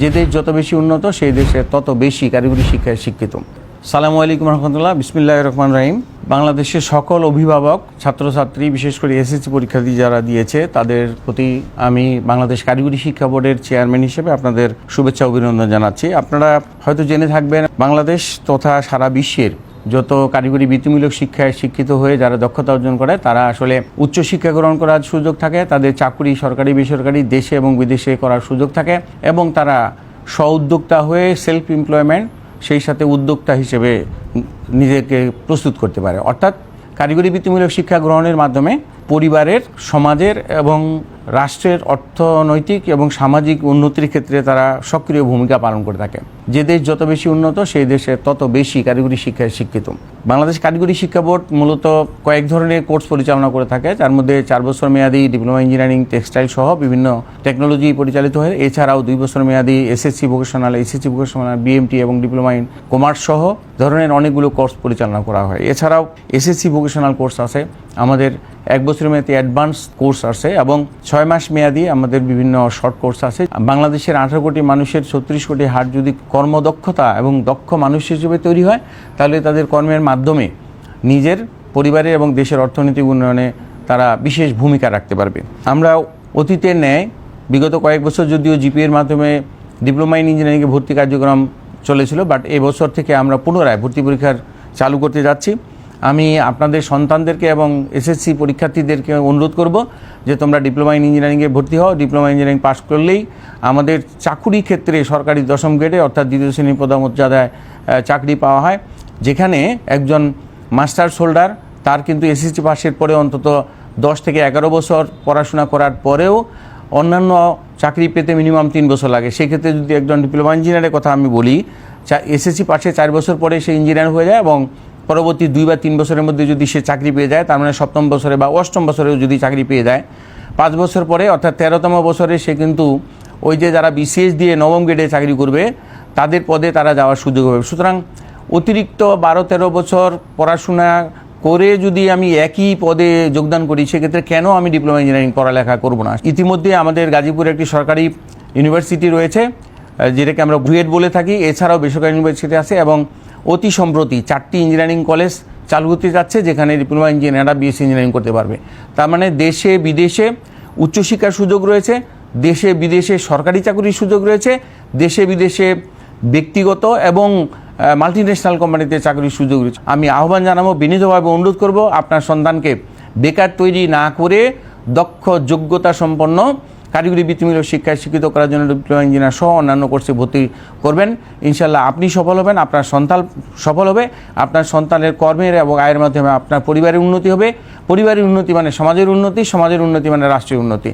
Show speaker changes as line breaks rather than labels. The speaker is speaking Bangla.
যে দেশ যত বেশি উন্নত, সেই দেশে তত বেশি কারিগরি শিক্ষায় শিক্ষিত। সালামু আলাইকুম রহমতুল্লাহ। বিসমিল্লাহ রহমান রাহিম। বাংলাদেশের সকল অভিভাবক, ছাত্রছাত্রী, বিশেষ করে এসএসসি পরীক্ষার্থী যারা দিয়েছে, তাদের প্রতি আমি বাংলাদেশ কারিগরি শিক্ষা বোর্ডের চেয়ারম্যান হিসেবে আপনাদের শুভেচ্ছা অভিনন্দন জানাচ্ছি। আপনারা হয়তো জেনে থাকবেন, বাংলাদেশ তথা সারা বিশ্বের যত কারিগরি বৃত্তিমূলক শিক্ষায় শিক্ষিত হয়ে যারা দক্ষতা অর্জন করে, তারা আসলে উচ্চশিক্ষা গ্রহণ করার সুযোগ থাকে, তাদের চাকরি সরকারি, বেসরকারি দেশে এবং বিদেশে করার সুযোগ থাকে এবং তারা স্ব উদ্যোক্তা হয়ে সেলফ এমপ্লয়মেন্ট সেই সাথে উদ্যোক্তা হিসেবে নিজেকে প্রস্তুত করতে পারে। অর্থাৎ কারিগরি বৃত্তিমূলক শিক্ষা গ্রহণের মাধ্যমে পরিবারের, সমাজের এবং রাষ্ট্রের অর্থনৈতিক এবং সামাজিক উন্নতির ক্ষেত্রে তারা সক্রিয় ভূমিকা পালন করে থাকে। যে দেশ যত বেশি উন্নত, সেই দেশে তত বেশি কারিগরি শিক্ষায় শিক্ষিত। বাংলাদেশ কারিগরি শিক্ষা বোর্ড মূলত কয়েক ধরনের কোর্স পরিচালনা করে থাকে, যার মধ্যে চার বছর মেয়াদি ডিপ্লোমা ইঞ্জিনিয়ারিং, টেক্সটাইল সহ বিভিন্ন টেকনোলজি পরিচালিত হয়। এছাড়াও দুই বছর মেয়াদি SSC vocational SSC vocational BMT এবং ডিপ্লোমা ইন কমার্স সহ ধরনের অনেকগুলো কোর্স পরিচালনা করা হয়। এছাড়াও এসএসসি ভোকেশনাল কোর্স আছে। আমাদের এক বছর মেয়াদি অ্যাডভান্স কোর্স আছে এবং ছয় মাস মেয়াদি আমাদের বিভিন্ন শর্ট কোর্স আছে। বাংলাদেশের আঠারো কোটি মানুষের ছত্রিশ কোটি হার যদি কর্মদক্ষতা এবং দক্ষ মানুষ হিসেবে তৈরি হয়, তাহলে তাদের কর্মের মাধ্যমে নিজের পরিবারের এবং দেশের অর্থনৈতিক উন্নয়নে তারা বিশেষ ভূমিকা রাখতে পারবে। আমরা অতীতের ন্যায় বিগত কয়েক বছর যদিও জিপিএর মাধ্যমে ডিপ্লোমা ইন ইঞ্জিনিয়ারিংয়ে ভর্তি কার্যক্রম চলেছিল বাট এবছর থেকে আমরা পুনরায় ভর্তি পরীক্ষার চালু করতে যাচ্ছি। আমি আপনাদের সন্তানদেরকে এবং এসএসসি পরীক্ষার্থীদেরকে অনুরোধ করব যে তোমরা ডিপ্লোমা ইন ইঞ্জিনিয়ারিংয়ে ভর্তি হও। ডিপ্লোমা ইঞ্জিনিয়ারিং পাস করলেই আমাদের চাকুরি ক্ষেত্রে সরকারি দশম গ্রেডে অর্থাৎ দ্বিতীয় শ্রেণি পদমর্যাদায় চাকরি পাওয়া হয়, যেখানে একজন মাস্টার্স হোল্ডার তার কিন্তু এসএসসি পাসের পরে অন্তত দশ থেকে এগারো বছর পড়াশোনা করার পরেও অন্যান্য চাকরি পেতে মিনিমাম তিন বছর লাগে। সেক্ষেত্রে যদি একজন ডিপ্লোমা ইঞ্জিনিয়ারের কথা আমি বলি এসএসসি পাশে চার বছর পরে সে ইঞ্জিনিয়ার হয়ে যায় এবং পরবর্তী দুই বা তিন বছরের মধ্যে যদি সে চাকরি পেয়ে যায়, তার মানে সপ্তম বছরে বা অষ্টম বছরেও যদি চাকরি পেয়ে যায়, পাঁচ বছর পরে অর্থাৎ তেরোতম বছরে সে কিন্তু ওই যে যারা বিসিএস দিয়ে নবম গ্রেডে চাকরি করবে, তাদের পদে তারা যাওয়ার সুযোগ হবে। সুতরাং অতিরিক্ত বারো, তেরো বছর পড়াশোনা করে যদি আমি একই পদে যোগদান করি, সেক্ষেত্রে কেন আমি ডিপ্লোমা ইঞ্জিনিয়ারিং পড়ালেখা করব না? ইতিমধ্যে আমাদের গাজীপুরে একটি সরকারি ইউনিভার্সিটি রয়েছে যেটাকে আমরা বুয়েট বলে থাকি, এছাড়াও বেসরকারি ইউনিভার্সিটি আছে এবং অতি সম্প্রতি চারটি ইঞ্জিনিয়ারিং কলেজ চালু হতে যাচ্ছে, যেখানে ডিপ্লোমা ইঞ্জিনিয়াররা বিএসসি ইঞ্জিনিয়ারিং করতে পারবে। তার মানে দেশে, বিদেশে উচ্চশিক্ষার সুযোগ রয়েছে, দেশে, বিদেশে সরকারি চাকরির সুযোগ রয়েছে, দেশে, বিদেশে ব্যক্তিগত এবং মাল্টি ন্যাশনাল কোম্পানিতে চাকরির সুযোগ রয়েছে। আমি আহ্বান জানাব, বিনীতভাবে অনুরোধ করব আপনার সন্তানকে বেকার তৈরি না করে দক্ষ, যোগ্যতা সম্পন্ন কারিগরি বৃত্তিমূলক শিক্ষায় শিক্ষিত করার জন্য ডিপ্লোমা ইঞ্জিনিয়ার সহ অন্যান্য কোর্সে ভর্তি করবেন। ইনশাল্লাহ আপনি সফল হবেন, আপনার সন্তান সফল হবে, আপনার সন্তানের কর্মের এবং আয়ের মাধ্যমে আপনার পরিবারের উন্নতি হবে। পরিবারের উন্নতি মানে সমাজের উন্নতি সমাজের উন্নতি মানে রাষ্ট্রের উন্নতি।